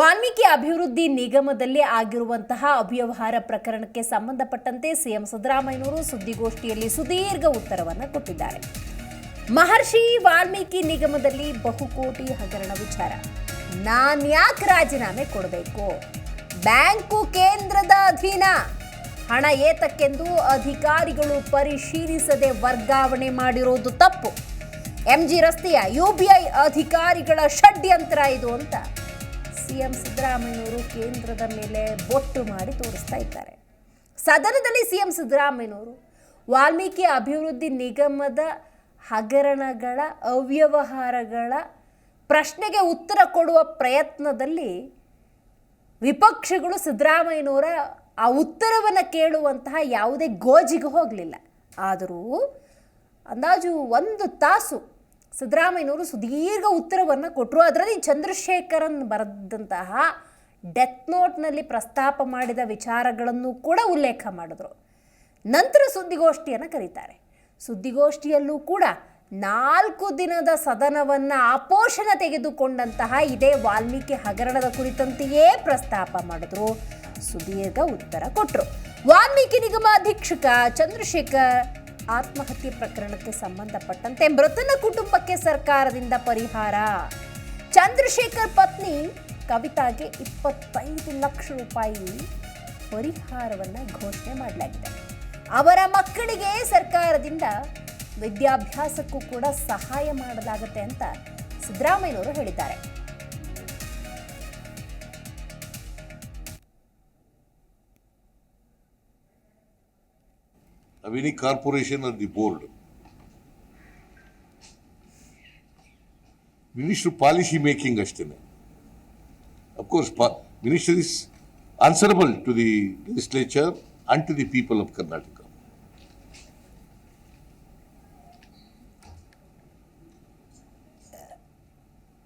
ವಾಲ್ಮೀಕಿ ಅಭಿವೃದ್ಧಿ ನಿಗಮದಲ್ಲಿ ಆಗಿರುವಂತಹ ಅವ್ಯವಹಾರ ಪ್ರಕರಣಕ್ಕೆ ಸಂಬಂಧಪಟ್ಟಂತೆ ಸಿಎಂ ಸಿದ್ದರಾಮಯ್ಯನವರು ಸುದ್ದಿಗೋಷ್ಠಿಯಲ್ಲಿ ಸುದೀರ್ಘ ಉತ್ತರವನ್ನು ಕೊಟ್ಟಿದ್ದಾರೆ. ಮಹರ್ಷಿ ವಾಲ್ಮೀಕಿ ನಿಗಮದಲ್ಲಿ ಬಹುಕೋಟಿ ಹಗರಣ ವಿಚಾರ. ನಾನ್ಯಾಕೆ ರಾಜೀನಾಮೆ ಕೊಡಬೇಕು? ಬ್ಯಾಂಕು ಕೇಂದ್ರದ ಅಧೀನ. ಹಣ ಏತಕ್ಕೆಂದು ಅಧಿಕಾರಿಗಳು ಪರಿಶೀಲಿಸದೆ ವರ್ಗಾವಣೆ ಮಾಡಿರೋದು ತಪ್ಪು. ಎಂಜಿ ರಸ್ತೆಯ ಯುಬಿಐ ಅಧಿಕಾರಿಗಳ ಷಡ್ಯಂತ್ರ ಇದು ಅಂತ. ಸಿಎಂ ಸಿದ್ದರಾಮಯ್ಯನವರು ಕೇಂದ್ರದ ಮೇಲೆ ಬೊಟ್ಟು ಮಾಡಿ ತೋರಿಸ್ತಾ ಇದ್ದಾರೆ. ಸದನದಲ್ಲಿ ಸಿಎಂ ಸಿದ್ದರಾಮಯ್ಯನವರು ವಾಲ್ಮೀಕಿ ಅಭಿವೃದ್ಧಿ ನಿಗಮದ ಹಗರಣಗಳ ಅವ್ಯವಹಾರಗಳ ಪ್ರಶ್ನೆಗೆ ಉತ್ತರ ಕೊಡುವ ಪ್ರಯತ್ನದಲ್ಲಿ ವಿಪಕ್ಷಗಳು ಸಿದ್ದರಾಮಯ್ಯನವರ ಆ ಉತ್ತರವನ್ನು ಕೇಳುವಂತಹ ಯಾವುದೇ ಗೋಜಿಗೆ ಹೋಗಲಿಲ್ಲ. ಆದರೂ ಅಂದಾಜು ಒಂದು ತಾಸು ಸಿದ್ದರಾಮಯ್ಯನವರು ಸುದೀರ್ಘ ಉತ್ತರವನ್ನು ಕೊಟ್ಟರು ಅದರಲ್ಲಿ ಚಂದ್ರಶೇಖರನ್ ಬರೆದಂತಹ ಡೆತ್ ನೋಟ್ನಲ್ಲಿ ಪ್ರಸ್ತಾಪ ಮಾಡಿದ ವಿಚಾರಗಳನ್ನು ಕೂಡ ಉಲ್ಲೇಖ ಮಾಡಿದ್ರು. ನಂತರ ಸುದ್ದಿಗೋಷ್ಠಿಯನ್ನು ಕರೀತಾರೆ. ಸುದ್ದಿಗೋಷ್ಠಿಯಲ್ಲೂ ಕೂಡ ನಾಲ್ಕು ದಿನದ ಸದನವನ್ನು ಆಪೋಷಣ ತೆಗೆದುಕೊಂಡಂತಹ ಇದೇ ವಾಲ್ಮೀಕಿ ಹಗರಣದ ಕುರಿತಂತೆಯೇ ಪ್ರಸ್ತಾಪ ಮಾಡಿದ್ರು. ಸುದೀರ್ಘ ಉತ್ತರ ಕೊಟ್ಟರು ವಾಲ್ಮೀಕಿ ನಿಗಮ ಅಧೀಕ್ಷಕ ಚಂದ್ರಶೇಖರ್ ಆತ್ಮಹತ್ಯೆ ಪ್ರಕರಣಕ್ಕೆ ಸಂಬಂಧಪಟ್ಟಂತೆ ಮೃತನ ಕುಟುಂಬಕ್ಕೆ ಸರ್ಕಾರದಿಂದ ಪರಿಹಾರ. ಚಂದ್ರಶೇಖರ್ ಪತ್ನಿ ಕವಿತಾಗೆ ಇಪ್ಪತ್ತೈದು ಲಕ್ಷ ರೂಪಾಯಿ ಪರಿಹಾರವನ್ನು ಘೋಷಣೆ ಮಾಡಲಾಗಿದೆ. ಅವರ ಮಕ್ಕಳಿಗೆ ಸರ್ಕಾರದಿಂದ ವಿದ್ಯಾಭ್ಯಾಸಕ್ಕೂ ಕೂಡ ಸಹಾಯ ಮಾಡಲಾಗುತ್ತೆ ಅಂತ ಸಿದ್ದರಾಮಯ್ಯನವರು ಹೇಳಿದ್ದಾರೆ. Of any corporation or the board. Minister policy making ashtane. Of course, minister is answerable to the legislature and to the people of Karnataka.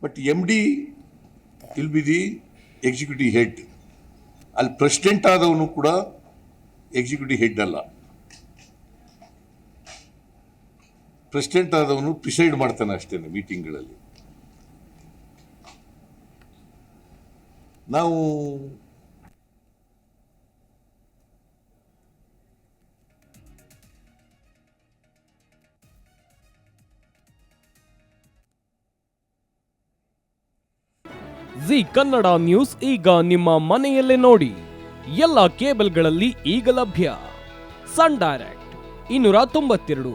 But MD will be the executive head. ಅಲ್ಲಿ president ಆದವನು ಕೂಡ executive head ಅಲ್ಲ president ಆದವನು preside ಮಾಡ್ತಾನೆ ಅಷ್ಟೇ ಮೀಟಿಂಗ್ಗಳಲ್ಲಿ. ನಾವು G Kannada news ಈಗ ನಿಮ್ಮ ಮನೆಯಲ್ಲೇ ನೋಡಿ. ಎಲ್ಲ ಕೇಬಲ್ಗಳಲ್ಲಿ ಈಗ ಲಭ್ಯ. ಸನ್ ಡೈರೆಕ್ಟ್ ಇನ್ನೂರ ತೊಂಬತ್ತೆರಡು.